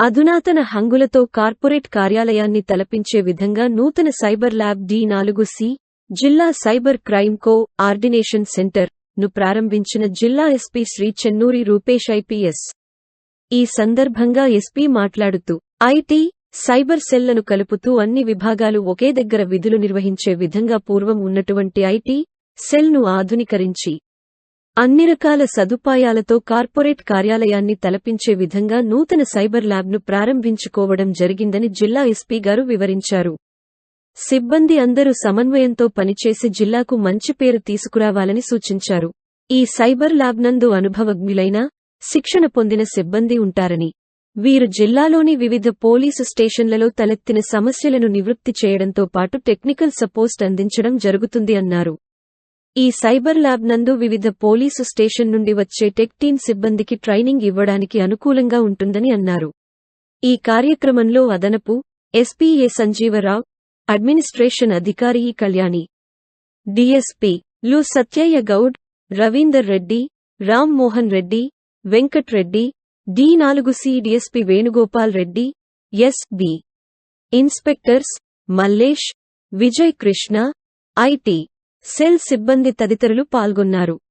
అధునాతన హంగులతో కార్పొరేట్ కార్యాలయాన్ని తలపించే విధంగా నూతన సైబర్ ల్యాబ్ డి నాలుగు సి జిల్లా సైబర్ క్రైమ్ కో ఆర్డినేషన్ సెంటర్ను ప్రారంభించిన జిల్లా ఎస్పీ శ్రీ చెన్నూరి రూపేష్ ఐపీఎస్. ఈ సందర్భంగా ఎస్పీ మాట్లాడుతూ ఐటీ సైబర్ సెల్లను కలుపుతూ అన్ని విభాగాలు ఒకే దగ్గర విధులు నిర్వహించే విధంగా పూర్వం ఉన్నటువంటి ఐటీ సెల్ను ఆధునీకరించి అన్ని రకాల సదుపాయాలతో కార్పొరేట్ కార్యాలయాన్ని తలపించే విధంగా నూతన సైబర్ ల్యాబ్ను ప్రారంభించుకోవడం జరిగిందని జిల్లా ఎస్పీ గారు వివరించారు. సిబ్బంది అందరూ సమన్వయంతో పనిచేసి జిల్లాకు మంచి పేరు తీసుకురావాలని సూచించారు. ఈ సైబర్ ల్యాబ్ నందు అనుభవజ్ఞులైన శిక్షణ పొందిన సిబ్బంది ఉంటారని వీరు జిల్లాలోని వివిధ పోలీసు స్టేషన్లలో తలెత్తిన సమస్యలను నివృత్తి చేయడంతో పాటు టెక్నికల్ సపోర్ట్ అందించడం జరుగుతుంది అన్నారు. ఈ సైబర్ ల్యాబ్ నందు వివిధ పోలీసు స్టేషన్ నుండి వచ్చే టెక్ టీం సిబ్బందికి ట్రైనింగ్ ఇవ్వడానికి అనుకూలంగా ఉంటుందని అన్నారు. ఈ కార్యక్రమంలో అదనపు ఎస్పీఏ సంజీవరావు అడ్మినిస్ట్రేషన్ అధికారి కళ్యాణి డిఎస్పీ లు సత్యయ్య గౌడ్ రవీందర్ రెడ్డి రామ్ మోహన్ రెడ్డి వెంకట్ రెడ్డి డి నాలుగు C DSP Venugopal Reddy SB inspectors Mallesh Vijay Krishna IT cell సిబ్బంది తదితరులు పాల్గొన్నారు.